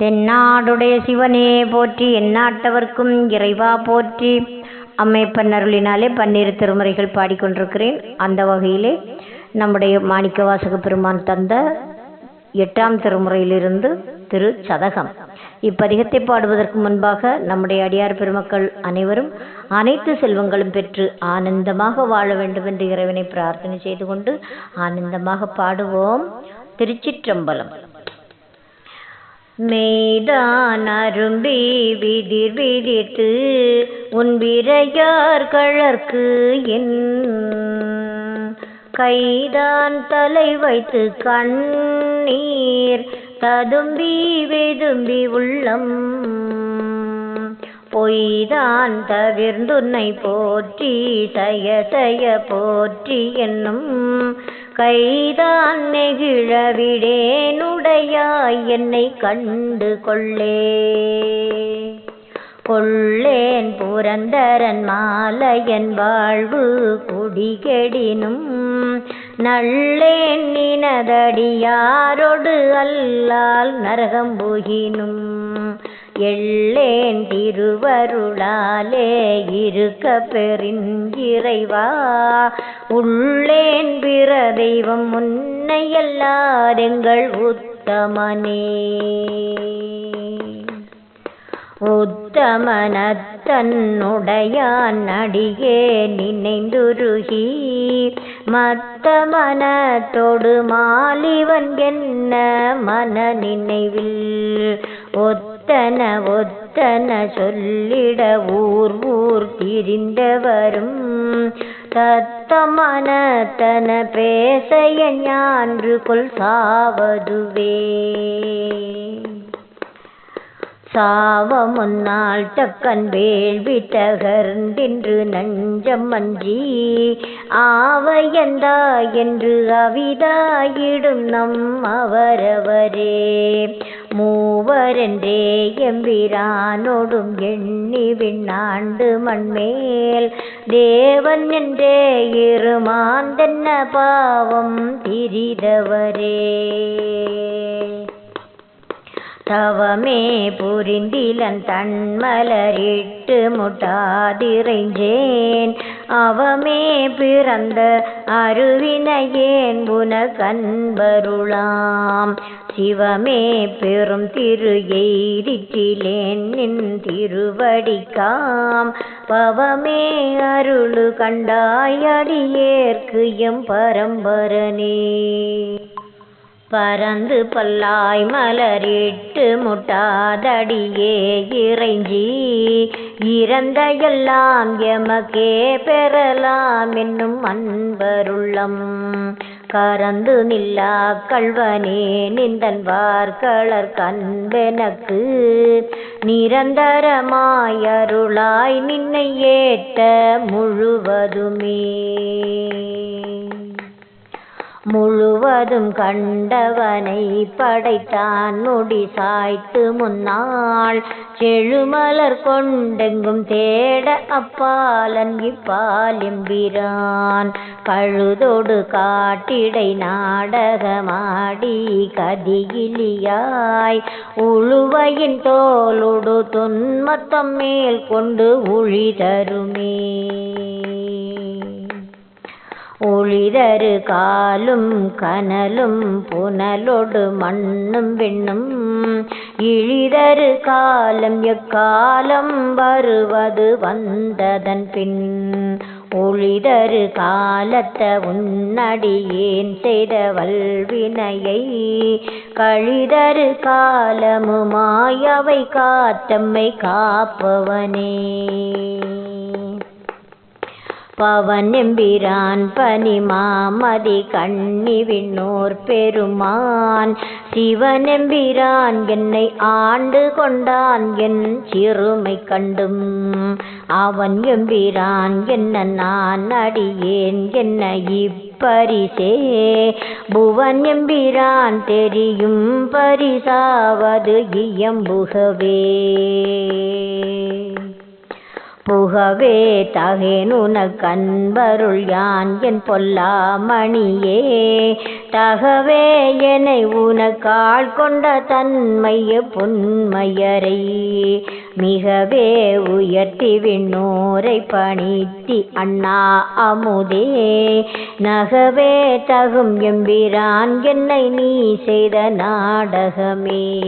தென்னாடுடைய சிவனே போற்றி எந்நாட்டவர்க்கும் இறைவா போற்றி. அம்மைப்பன் அருளினாலே பன்னிரு திருமுறைகள் பாடிக்கொண்டிருக்கிறேன். அந்த வகையிலே நம்முடைய மாணிக்க வாசக பெருமான் தந்த எட்டாம் திருமுறையிலிருந்து திரு சதகம். இப்பதிகத்தை பாடுவதற்கு முன்பாக நம்முடைய அடியார் பெருமக்கள் அனைவரும் அனைத்து செல்வங்களும் பெற்று ஆனந்தமாக வாழ வேண்டும் என்று இறைவனை பிரார்த்தனை செய்து கொண்டு ஆனந்தமாக பாடுவோம் திருச்சிற்றம்பலம். மெய்தான் அரும்பி விதிர் விதித்து உன் விரையார் கழற்கு என் கைதான் தலை வைத்து கண்ணீர் ததும்பி வெதும்பி உள்ளம். பொய்தான் தவிர்ந்துன்னை போற்றி தய தய போற்றி என்னும் கைதான் நெகிழவிடேனுடையாய் என்னை கண்டு கொள்ளே. கொள்ளேன் புரந்தரன் மாலையன் வாழ்வு குடிகெடினும் நல்லேன் நினதடியாரொடு அல்லால் நரகம் புகினும். எள்ளேன் திருவருளாலே இருக்க பெருஞ்சிறைவா உள்ளேன் பிற தெய்வம் முன்னை முன்னையல்லாதெங்கள் உத்தமனே. உத்தமனத்தன்னுடையான் அடியே நினைந்துருகி. மத்தமனத்தோடு மாலிவன் என்ன மன நினைவில்? ஒத்த ஒத்தன ஒத்தன சொல்லிட ஊர் ஊர் திரிந்தவரும் தத்தமனத்தன பேசைய ஞான்று கொள் சாவதுவே. சாவ முன்னாள் தக்கன் வேள்வி தகர்ந்தின்று நஞ்சம் அஞ்சி ஆவையந்தா என்று அவிதாயிடும் நம் அவரவரே. മൂവരന്റെ എമ്പിരാനോടും എണ്ണി വിണ്ണാണ്ട് മൺമേൽ. ദേവൻ എന്റെ ഇറുമാൻ തന്നെ പാവം തിരിതവരേ. தவமே புரிந்திலன் தன்மலரிட்டு முட்டாதிரைஞ்சேன். அவமே பிறந்த அருவினையேன் உன சிவமே பெரும் திரு எய்திற்றிலேன் நின் திருவடிக்காம். பவமே அருளு கண்டாயடியேற்கு எம் பரம்பரனே. பறந்து பல்லாய் மலரிட்டு முட்டாதடியே இறைஞ்சி. இறந்த எல்லாம் எமக்கே பெறலாம் என்னும் அன்பருள்ளம். கறந்து நில்லா கல்வனே நிந்தன் வார்களர் கண்பெனக்கு. நிரந்தரமாய் அருளாய் நின்னை ஏத்த முழுவதுமே. முழுவதும் கண்டவனை படைத்தான் முடி சாய்த்து முன்னாள். செழுமலர் கொண்டெங்கும் தேட அப்பாலன் இப்பாலிம்பிரான் கழுதொடு காட்டிடை நாடகமாடி கதியிலியாய். உழுவையின் தோலொடு துன்மத்தம் மேல் கொண்டு உழி தருமே. ஒளிதரு காலும் கனலும் புனலொடு மண்ணும் விண்ணும். இழிதரு காலம் எக்காலம் வருவது வந்ததன் பின். ஒளிதரு காலத்த உன்னடியேன் செய்த வல்வினையை? கழிதரு காலமுமாயவை காத்தம்மை காப்பவனே. பவன் எம்பிரான் பனி மாமதி கண்ணி விண்ணோர் பெருமான். சிவன் எம்பிரான் என்னை ஆண்டு கொண்டான் என் சிறுமை கண்டும். அவன் எம்பிரான் என்ன நான் அடியேன் என்ன இப்பரிசே. புவன் எம்பிரான் தெரியும் பரிசாவது இயம்புகவே. புகவே தகேனுன கண்பருள் யான் என் பொல்லாமணியே. தகவே என்னை உனக்காள் கொண்ட தன்மைய புன்மையரை. மிகவே உயர்த்தி விண்ணோரை பணித்தி அண்ணா அமுதே. நகவே தகும் எம்பிரான் என்னை நீ செய்த நாடகமே.